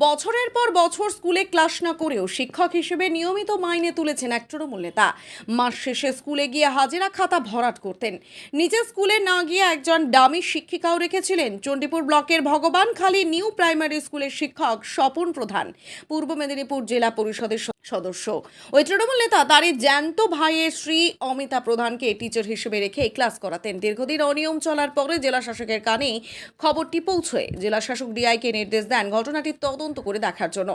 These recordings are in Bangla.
বছরের পর বছর স্কুলে ক্লাস না করেও শিক্ষক হিসেবে নিয়মিত মাইনে তুলেছেন এক তৃণমূল নেতা। মাস শেষে স্কুলে গিয়ে হাজিরা খাতা ভরাট করতেন। নিজে স্কুলে না গিয়ে একজন ডামি শিক্ষিকাও রেখেছিলেন। চণ্ডীপুর ব্লকের ভগবান খালি নিউ প্রাইমারি স্কুলের শিক্ষক স্বপন প্রধান। পূর্ব মেদিনীপুর জেলা পরিষদের সদস্য। ওই তৃণমূল নেতা তারই জ্যান্ত ভাইয়ের শ্রী অমিতা প্রধানকে টিচার হিসেবে রেখে ক্লাস করাতেন। দীর্ঘদিন অনিয়ম চলার পরে জেলা শাসকের কানে খবরটি পৌঁছয়। জেলা শাসক ডিআইকে নির্দেশ দেন ঘটনাটি তদন্ত করে দেখার জন্য।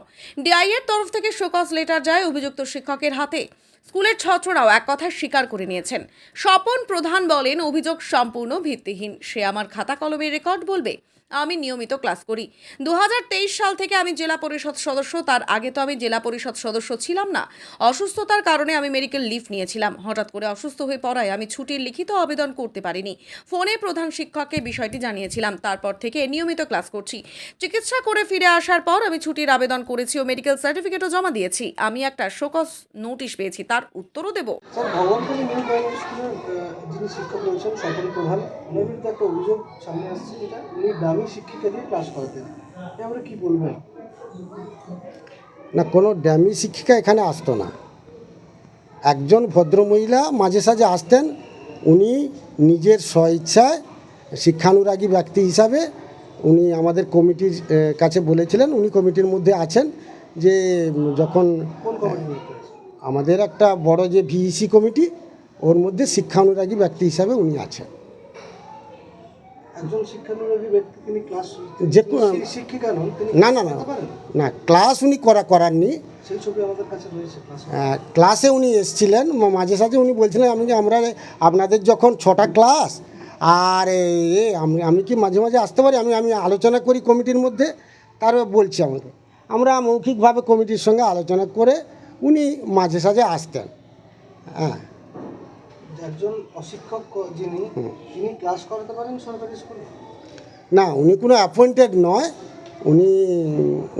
ডিআই এর তরফ থেকে শোকজ লেটার যায় অভিযুক্ত শিক্ষকের হাতে। স্কুলের ছাত্ররাও এক কথায় স্বীকার করে নিয়েছেন। স্বপন প্রধান বলেন, অভিযোগ সম্পূর্ণ ভিত্তিহীন। সে আমার খাতা কলমের রেকর্ড বলবে। আমি নিয়মিত ক্লাস করি। দু হাজার তেইশ সাল থেকে আমি জেলা পরিষদ সদস্য, তার আগে তো আমি জেলা পরিষদ সদস্য ছিলাম না। অসুস্থতার কারণে আমি মেডিকেল লিভ নিয়েছিলাম। হঠাৎ করে অসুস্থ হয়ে পড়ায় আমি ছুটির লিখিত আবেদন করতে পারিনি। ফোনে প্রধান শিক্ষককে বিষয়টি জানিয়েছিলাম। তারপর থেকে নিয়মিত ক্লাস করছি। চিকিৎসা করে ফিরে আসার পর আমি ছুটির আবেদন করেছি ও মেডিকেল সার্টিফিকেটও জমা দিয়েছি। আমি একটা শোকস নোটিশ পেয়েছি, তার উত্তরও দেবো। শিক্ষক রয়েছেন স্বপন প্রধান অভিযোগ সামনে আসছে যেটা, উনি দামি শিক্ষিকা দিয়ে ক্লাস করাতেন। আমরা কি বলবেন না কোনো ড্যামি শিক্ষিকা এখানে আসতো না। একজন ভদ্রমহিলা মাঝে সাঝে আসতেন উনি নিজের স্বইচ্ছায় শিক্ষানুরাগী ব্যক্তি হিসাবে উনি আমাদের কমিটির কাছে বলেছিলেন উনি কমিটির মধ্যে আছেন যে যখন আমাদের একটা বড় যে ভিইসি কমিটি ওর মধ্যে শিক্ষানুরাগী ব্যক্তি হিসাবে উনি আছেন। একজন শিক্ষানুরাগী ব্যক্তি তিনি ক্লাস যে শিক্ষিকা নন না না না না ক্লাস উনি করা করাননি। সেই ছবি আমাদের কাছে রয়েছে ক্লাসে উনি এসছিলেন। মাঝে সাঝে উনি বলছিলেন আমি আমরা আপনাদের যখন ছটা ক্লাস আর এ, আমি আমি কি মাঝে মাঝে আসতে পারি? আমি আমি আলোচনা করি কমিটির মধ্যে। তার বলছি আমাকে। আমরা মৌখিকভাবে কমিটির সঙ্গে আলোচনা করে উনি মাঝে সাঝে আসতেন। হ্যাঁ। একজন অশিক্ষক যিনি তিনি ক্লাস করাতে পারেন সরকারি স্কুলে না উনি কোনো অ্যাপয়েন্টেড নয়। উনি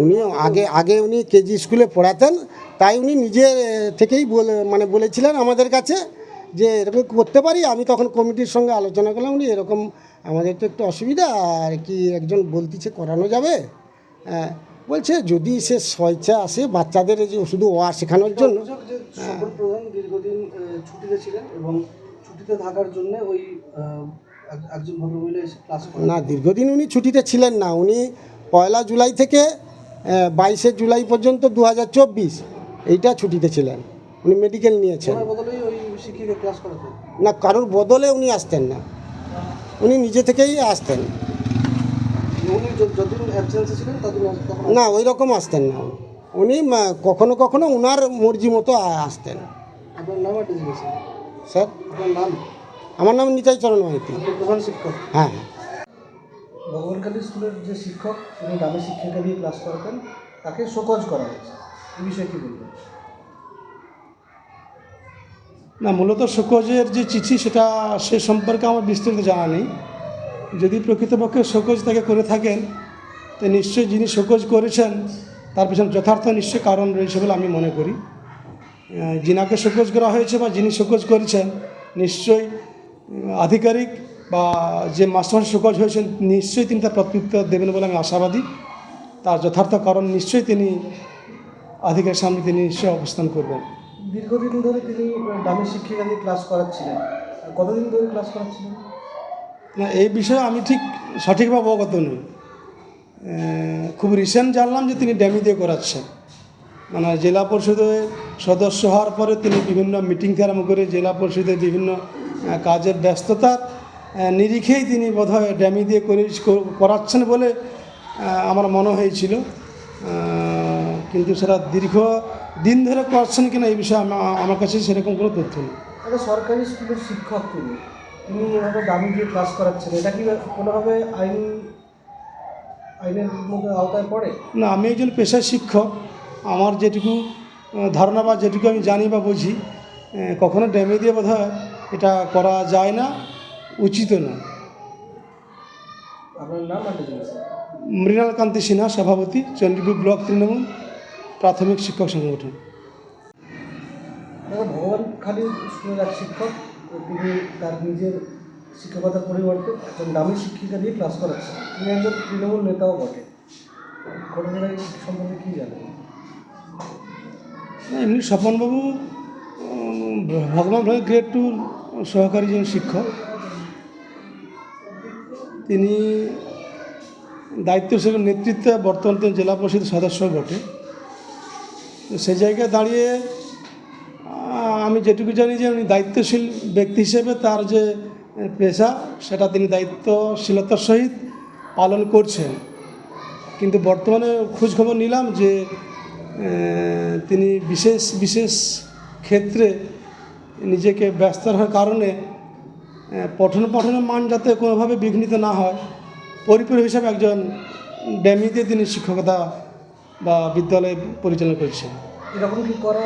উনি আগে আগে উনি কেজি স্কুলে পড়াতেন। তাই উনি নিজে থেকেই বলে মানে বলেছিলেন আমাদের কাছে যে এরকম করতে পারি। আমি তখন কমিটির সঙ্গে আলোচনা করলাম উনি এরকম আমাদের তো একটু অসুবিধা আর কি একজন বলতিছে করানো যাবে। হ্যাঁ, বলছে যদি সে স্বেচ্ছা আসে বাচ্চাদের যে শুধু ওয়া শেখানোর জন্য অভিযোগ যে স্বপন প্রধান দীর্ঘদিন ছুটিতে ছিলেন এবং ছুটিতে থাকার জন্য ওই একজন ভদ্রমহিলা এসে ক্লাস করেন। না দীর্ঘদিন উনি ছুটিতে ছিলেন না। উনি পয়লা জুলাই থেকে বাইশে জুলাই পর্যন্ত দু হাজার চব্বিশ এইটা ছুটিতে ছিলেন। উনি মেডিকেল নিয়েছেন। না কারোর বদলে উনি আসতেন না। উনি নিজে থেকেই আসতেন। না ওই রকম আসতেন না উনি। কখনো কখনো ওনার মর্জি মতো আসতেন। আপনার নাম স্যার? আপনার নাম? আমার নাম নিতাই চরণ মাইতি প্রধান শিক্ষক? হ্যাঁ। হ্যাঁ ভগবানখালী স্কুলের যে শিক্ষক তিনি গ্রামে শিক্ষিকা দিয়ে ক্লাস করাতেন তাকে শোকজ করা হয়েছে। এই বিষয়ে কী বলবেন? না মূলত শোকজের যে চিঠি সেটা সে সম্পর্কে আমার বিস্তারিত জানা নেই। যদি প্রকৃতপক্ষে শোকজ তাকে করে থাকেন তো নিশ্চয়ই যিনি শোকজ করেছেন তার পেছনে যথার্থ নিশ্চয়ই কারণ রয়েছে বলে আমি মনে করি। যিনাকে শোকজ করা হয়েছে বা যিনি শোকজ করেছেন নিশ্চয়ই আধিকারিক বা যে মাস্টার শোকজ হয়েছেন নিশ্চয়ই তিনি তার প্রত্যুত্তর দেবেন বলে আমি আশাবাদী। তার যথার্থ কারণ নিশ্চয়ই তিনি আধিকারিক সামনে তিনি নিশ্চয়ই অবস্থান করবেন। দীর্ঘদিন ধরে তিনি গ্রামের শিক্ষিকা দিয়ে ক্লাস করাচ্ছিলেন। কতদিন ধরে ক্লাস করাচ্ছিলেন? না এই বিষয়ে আমি ঠিক সঠিকভাবে অবগত নই। খুব রিসেন্ট জানলাম যে তিনি ড্যামি দিয়ে করাচ্ছেন। মানে জেলা পরিষদের সদস্য হওয়ার পরে তিনি বিভিন্ন মিটিং থেকে আরম্ভ করে জেলা পরিষদের বিভিন্ন কাজের ব্যস্ততার নিরিখেই তিনি বোধহয় ড্যামি দিয়ে করে করাচ্ছেন বলে আমার মনে হয়েছিল। কিন্তু সেটা দীর্ঘ দিন ধরে করছেন কিনা এই বিষয়ে আমার কাছে সেরকম কোনো তথ্য নেই। সরকারি স্কুলের শিক্ষক তিনি তিনি এভাবে দামি দিয়ে ক্লাস করাচ্ছেন এটা কি কোনোভাবে আইন আইনের মধ্যে আওতায় পড়ে? না আমি একজন পেশায় শিক্ষক। আমার যেটুকু ধারণা বা যেটুকু আমি জানি বা বুঝি কখনো ড্যামে দিয়ে বোধ এটা করা যায় না উচিত না। মৃণাল কান্তি সিনহা সভাপতি চণ্ডীপুর ব্লক তৃণমূল প্রাথমিক শিক্ষক সংগঠন। ভগবানখালী স্কুলের এক শিক্ষক তিনি তার নিজের শিক্ষকতার পরিবর্তে একজন দামি শিক্ষিকা দিয়ে ক্লাস করাচ্ছেন। তিনি একজন তৃণমূল নেতাও বটে। ঘটনাটা সম্পর্কে কী জানেন? এমনি স্বপনবাবু ভগবান ভাই গ্রেড টু সহকারী যে শিক্ষক, তিনি দায়িত্ব হিসেবে নেতৃত্বে বর্তমান তিনি জেলা পরিষদ সদস্য বটে। সেই জায়গায় দাঁড়িয়ে আমি যেটুকু জানি যে উনি দায়িত্বশীল ব্যক্তি হিসেবে তার যে পেশা, সেটা তিনি দায়িত্বশীলতার সহিত পালন করছেন। কিন্তু বর্তমানে খোঁজখবর নিলাম যে তিনি বিশেষ বিশেষ ক্ষেত্রে নিজেকে ব্যস্ত রাখার কারণে পঠন পাঠনের মান যাতে কোনোভাবে বিঘ্নিত না হয় পরিপূরক হিসাবে একজন ড্যামিতে তিনি শিক্ষকতা বা বিদ্যালয় পরিচালনা করছেন। এরকম কি করা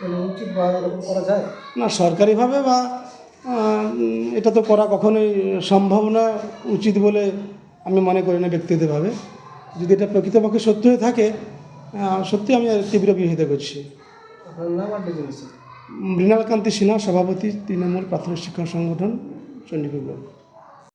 মানে উচিত বা এরকম করা যায়? না সরকারিভাবে বা এটা তো করা কখনোই সম্ভব না উচিত বলে আমি মনে করি না ব্যক্তিগতভাবে। যদি এটা প্রকৃতপক্ষে সত্য হয়ে থাকে সত্যি আমি তীব্র বিরোধিতা করছি। মৃণালকান্তি সিনহা সভাপতি তৃণমূল প্রাথমিক শিক্ষক সংগঠন চণ্ডীপুর